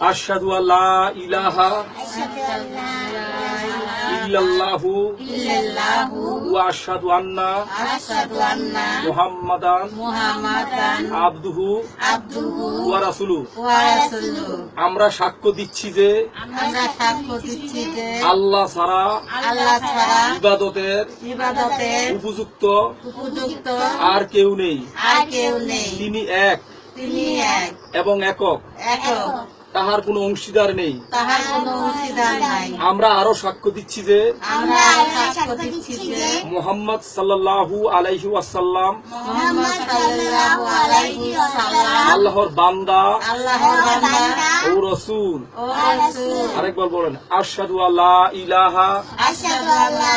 আশহাদু আল্লা ইলাহা ইল্লাল্লাহু ইল্লাল্লাহু ওয়া আশহাদু আন্না মুহাম্মাদান মুহাম্মাদান আবদুহু আবদুহু ওয়া রাসূলুহু আমরা সাক্ষ্য দিচ্ছি যে আল্লাহ ছাড়া ইবাদতের উপযুক্ত আর কেউ নেই। তিনি এক এবং একক। তাহার কোনো অংশীদার নেই। তাহার কোনো অংশীদার নাই। আমরা আরও সাক্ষ্য দিচ্ছি যে আমরা সাক্ষ্য দিচ্ছি যে মোহাম্মদ সাল্লাল্লাহু আলাইহি ওয়াসাল্লাম মুহাম্মদ সাল্লাল্লাহু আলাইহি ওয়াসাল্লাম আল্লাহর বান্দা আল্লাহর বান্দা ও রসুল। ও রাসূল। আরেকবার বলেন আশহাদু আল্লা ইলাহা আশহাদু আল্লা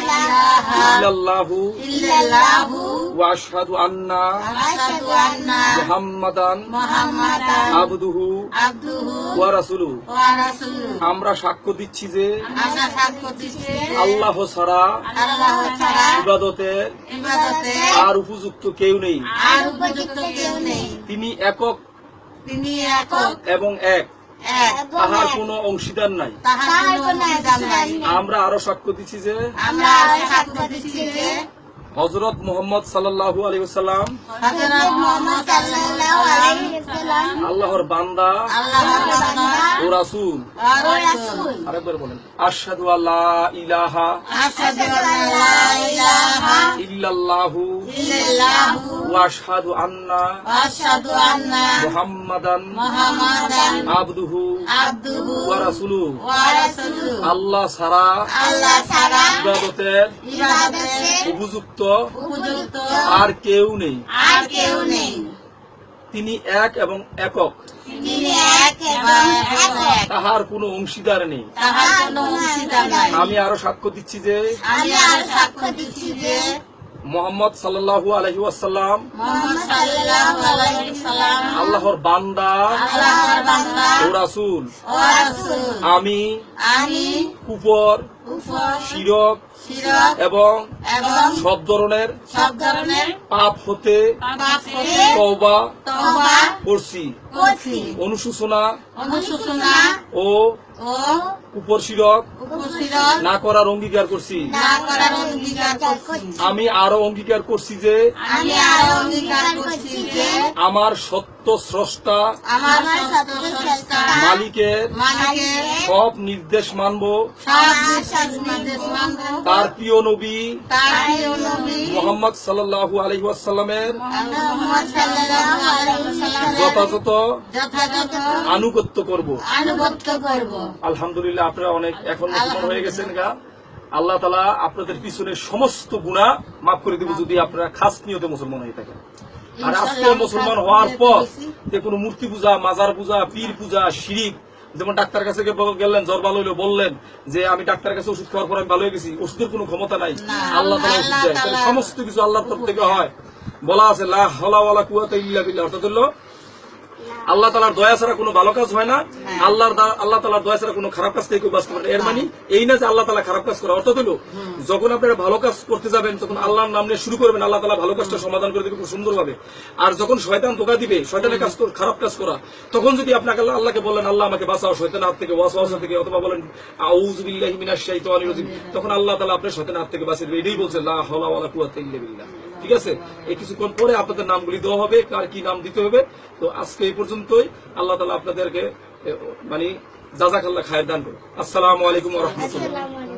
ইলাহা ইল্লাল্লাহু ইল্লাল্লাহু আন্না মুহাম্মাদান মুহাম্মাদান আবদুহু ওয়া রাসূলুহু আমরা সাক্ষ্য দিচ্ছি যে আল্লাহ ছাড়া ইবাদতের ইবাদতে আর উপযুক্ত কেউ নেই। তিনি একক তিনি একক এবং এক। তাহার কোনো অংশীদার নাই। আমরা আরও সাক্ষ্য দিচ্ছি যে হজরত মোহাম্মদ সাল্লাল্লাহু আলী ওয়াসাল্লাম। আল্লাহর বান্দা। ও রাসুল। আরেকবার বলেন আশহাদু আল্লাহ ইলাহা ইহু ইলাহা ইল্লাল্লাহু। ইল্লাল্লাহু আন্না আশহাদু আন্না মুহাম্মাদান মুহাম্মাদান আবদুহু আবদুহু ওয়া রাসূলুহু ওয়া রাসূলুহু আল্লাহ ছাড়া আল্লাহ ছাড়া ইবাদতের ইবাদতের উপযুক্ত উপযুক্ত আর কেউ নেই। আর কেউ নেই। তিনি এক এবং একক। তাহার কোনো অংশীদার নাই। আমি আরও সাক্ষ্য দিচ্ছি যে আমি আর সাক্ষ্য দিচ্ছি যে মোহাম্মদ সাল্লাল্লাহু আলহি ওয়াসাল্লাম। মোহাম্মদ সাল্লাল্লাহু আলাইহি সাল্লাম আল্লাহর বান্দা। ও রাসুল। আমি কুপর শিরক। এবং সব ধরনের সব ধরনের পাপ হতে পাপ তওবা তওবা করছি। অনুশোচনা অনুশোচনা ও ও শিরক উপশিরক না করার অঙ্গীকার করছি। না করার অঙ্গীকার করছি। আমি আরও অঙ্গীকার করছি যে আমি আরও অঙ্গীকার করছি যে আমার সত্য স্রষ্টা মালিকের সব নির্দেশ মানব। তার প্রিয় নবী মোহাম্মদ ওয়াসাল্লামের যথাযথ যথাযথ আনুগত্য করব। আলহামদুলিল্লাহ আপনারা অনেক এখন হয়ে গেছেন গা। আল্লাহ তালা আপনাদের পিছনে সমস্ত গুণা মাফ করে দেব যদি আপনারা খাস নিয়তে মুসলমান হয়ে থাকেন। আর আজকে মুসলমান হওয়ার পর যে কোনো মূর্তি পূজা মাজার পূজা পীর পূজা শিরিক যেমন ডাক্তার কাছে গেলেন জ্বর ভালো হইল বললেন যে আমি ডাক্তার কাছে ওষুধ খাওয়ার পর আমি ভালো হয়ে গেছি ওষুধের কোনো ক্ষমতা নাই। আল্লাহ তালা ওষুধ দেয়। সমস্ত কিছু আল্লাহর তরফ থেকে হয়। বলা আছে লাহ হলা ওয়ালা কুয়াতে ইল্লা বিল্লাহ অর্থাৎ হলো আল্লাহ তালার দয়া ছাড়া কোনো ভালো কাজ হয় না। আল্লাহর আল্লাহ তালার দয়া ছাড়া কোনো খারাপ কাজ থেকে কেউ বাঁচতে পারে এর মানে এই না যে আল্লাহ তালা খারাপ কাজ করে। অর্থাৎ হলো যখন আপনারা ভালো কাজ করতে যাবেন তখন আল্লাহর নাম নিয়ে শুরু করবেন আল্লাহ তালা ভালো কাজটা সমাধান করে দেবে খুব সুন্দরভাবে। আর যখন শয়তান ধোকা দিবে শয়তানের কাজ খারাপ কাজ করা তখন যদি আপনাকে আল্লাহ আল্লাহকে বলেন আল্লাহ আমাকে বাঁচাও শয়তানের হাত থেকে ওয়াসওয়াসা থেকে অথবা বলেন আউযু বিল্লাহি মিনাশ শাইতানির রাজিম তখন আল্লাহ তালা আপনার শয়তানের হাত থেকে বাঁচিয়ে দেবে। এটাই বলছে লা হাওলা ওয়ালা কুওয়াতা ইল্লা বিল্লাহ। ঠিক আছে? এই কিছুক্ষণ পরে আপনাদের নামগুলি দেওয়া হবে, কার কি নাম দিতে হবে। তো আজকে এই পর্যন্তই। আল্লাহ তালা আপনাদেরকে মানে জাজাকাল্লাহ খায়ের দান করুন আসসালামু আলাইকুম রাহমাতুল্লাহ।